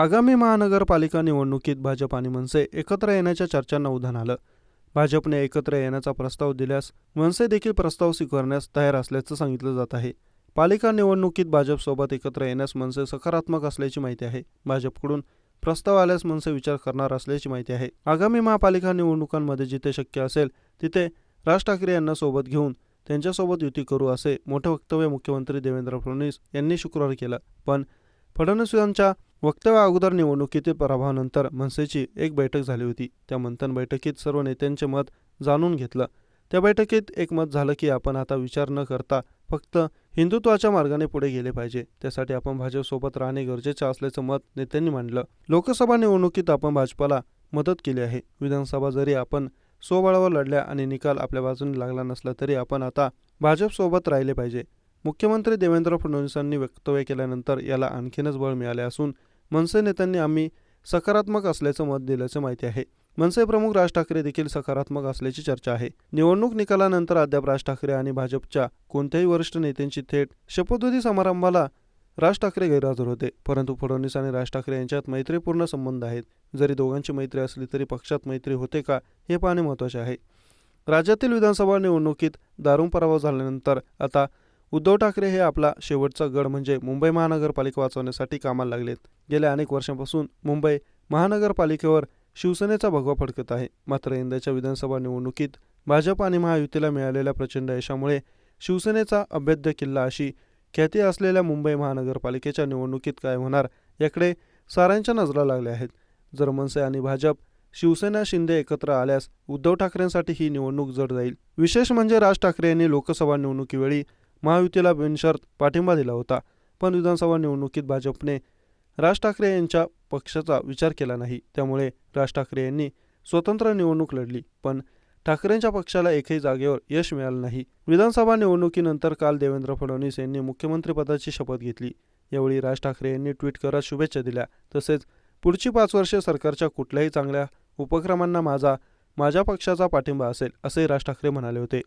आगामी महानगरपालिका निवडणुकीत भाजप आणि मनसे एकत्र येण्याच्या चर्चांना उधाण आलं. भाजपने एकत्र येण्याचा प्रस्ताव दिल्यास मनसे देखील प्रस्ताव स्वीकारण्यास तयार असल्याचं सांगितलं जात आहे. पालिका निवडणुकीत भाजपसोबत एकत्र येण्यास मनसे सकारात्मक असल्याची माहिती आहे. भाजपकडून प्रस्ताव आल्यास मनसे विचार करणार असल्याची माहिती आहे. आगामी महापालिका निवडणुकांमध्ये जिथे शक्य असेल तिथे राज ठाकरे यांना सोबत घेऊन त्यांच्यासोबत युती करू असे मोठं वक्तव्य मुख्यमंत्री देवेंद्र फडणवीस यांनी शुक्रवारी केलं. पण फडणवीस यांच्या वक्तव्या अगोदर निवडणुकीतील पराभवानंतर मनसेची एक बैठक झाली होती. त्या मंथन बैठकीत सर्व नेत्यांचे मत जाणून घेतलं. त्या बैठकीत एक मत झालं की आपण आता विचार न करता फक्त हिंदुत्वाच्या मार्गाने पुढे गेले पाहिजे. त्यासाठी आपण भाजपसोबत राहणे गरजेचे असल्याचं मत नेत्यांनी मांडलं. लोकसभा निवडणुकीत आपण भाजपाला मदत केली आहे. विधानसभा जरी आपण स्वबळावर लढल्या आणि निकाल आपल्या बाजूने लागला नसला तरी आपण आता भाजपसोबत राहिले पाहिजे. मुख्यमंत्री देवेंद्र फडणवीसांनी वक्तव्य केल्यानंतर याला आणखीनच बळ मिळाले असून मनसे नेत्यांनी आम्ही सकारात्मक असल्याचं मत दिल्याचं माहिती आहे. मनसे प्रमुख राज ठाकरे देखील सकारात्मक असल्याची चर्चा आहे. निवडणूक निकालानंतर अद्याप राज ठाकरे आणि भाजपच्या कोणत्याही वरिष्ठ नेत्यांची थेट शपथविधी समारंभाला राज ठाकरे गैरहजर होते. परंतु फडणवीस आणि राज ठाकरे यांच्यात मैत्रीपूर्ण संबंध आहेत. जरी दोघांची मैत्री असली तरी पक्षात मैत्री होते का हे पाहणे महत्त्वाचे आहे. राज्यातील विधानसभा निवडणुकीत दारुण पराभव झाल्यानंतर आता उद्धव ठाकरे हे आपला शेवटचा गड म्हणजे मुंबई महानगरपालिका वाचवण्यासाठी कामाला लागलेत. गेल्या अनेक वर्षांपासून मुंबई महानगरपालिकेवर शिवसेनेचा भगवा फडकत आहे. मात्र यंदाच्या विधानसभा निवडणुकीत भाजप आणि महायुतीला मिळालेल्या प्रचंड यशामुळे शिवसेनेचा अभेद्य किल्ला अशी ख्याती असलेल्या मुंबई महानगरपालिकेच्या निवडणुकीत काय होणार याकडे साऱ्यांच्या नजरा लागल्या आहेत. जर मनसे आणि भाजप शिवसेना शिंदे एकत्र आल्यास उद्धव ठाकरेंसाठी ही निवडणूक जड जाईल. विशेष म्हणजे राज ठाकरे यांनी लोकसभा निवडणुकीवेळी महायुतीला बिनशर्त पाठिंबा दिला होता. पण विधानसभा निवडणुकीत भाजपने राज ठाकरे यांच्या पक्षाचा विचार केला नाही. त्यामुळे राज ठाकरे यांनी स्वतंत्र निवडणूक लढली पण ठाकरेंच्या पक्षाला एकही जागेवर यश मिळालं नाही. विधानसभा निवडणुकीनंतर काल देवेंद्र फडणवीस यांनी मुख्यमंत्रीपदाची शपथ घेतली. यावेळी राज ठाकरे यांनी ट्विट करत शुभेच्छा दिल्या. तसेच पुढची पाच वर्षे सरकारच्या कुठल्याही चांगल्या उपक्रमांना माझा माझ्या पक्षाचा पाठिंबा असेल असे राज ठाकरे म्हणाले होते.